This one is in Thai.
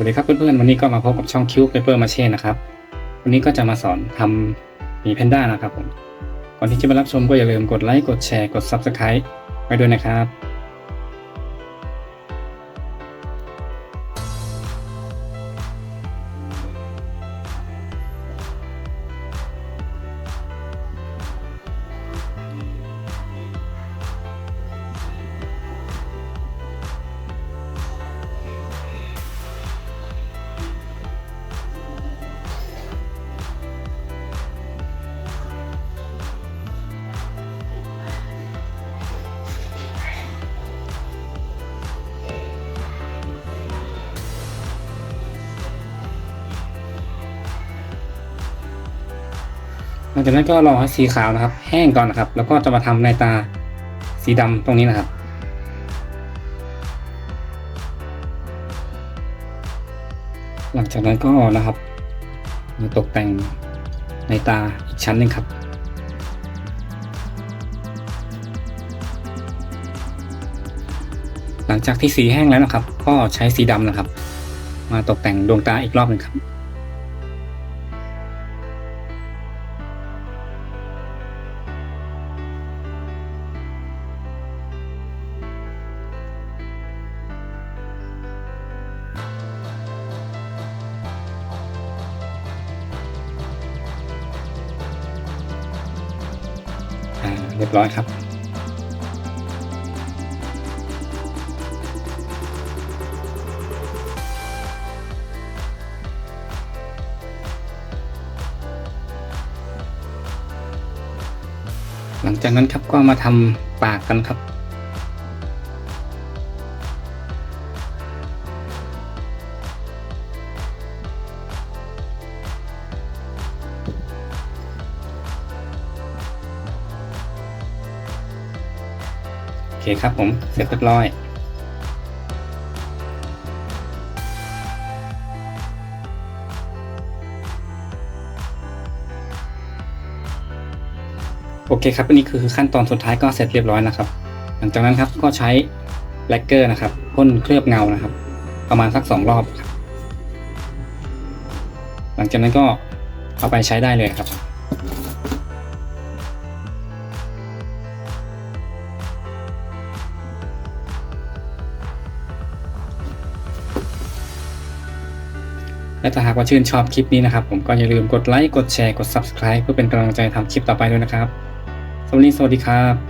วัสดีครับเพื่อนๆวันนี้ก็มาพบกับช่องคิวเปเปอร์มาเช่นะครับ วันนี้ก็จะมาสอนทำหมีแพนด้านะครับผมก่อนที่จะไปรับชมก็อย่าลืมกดไลค์กดแชร์กด Subscribe ไว้ด้วยนะครับ หลังจากนั้นก็รอให้สีขาวนะครับ แห้งก่อนนะครับ แล้วก็จะมาทำในตาสีดำตรงนี้นะครับ หลังจากนั้นก็นะครับ มาตกแต่งในตาอีกชั้นหนึ่งครับหลังจากที่สีแห้งแล้วนะครับ ก็ใช้สีดำนะครับ มาตกแต่งดวงตาอีกรอบหนึ่งครับ เรียบร้อยครับ หลังจากนั้นครับก็มาทำปากกันครับ ครับผม เสร็จเรียบร้อย โอเคครับอันนี้คือขั้นตอนสุดท้ายก็เสร็จเรียบร้อยนะครับ หลังจากนั้นครับก็ใช้แลกเกอร์นะครับพ่นเคลือบเงานะครับ ประมาณสักสองรอบครับหลังจากนั้นก็เอาไปใช้ได้เลยครับ และถ้าหากว่าชื่นชอบคลิปนี้นะครับ ผมก็อย่าลืมกดไลค์ กดแชร์ กด Subscribe เพื่อเป็นกำลังใจทำคลิปต่อไปด้วยนะครับสวัสดีสวัสดีครับ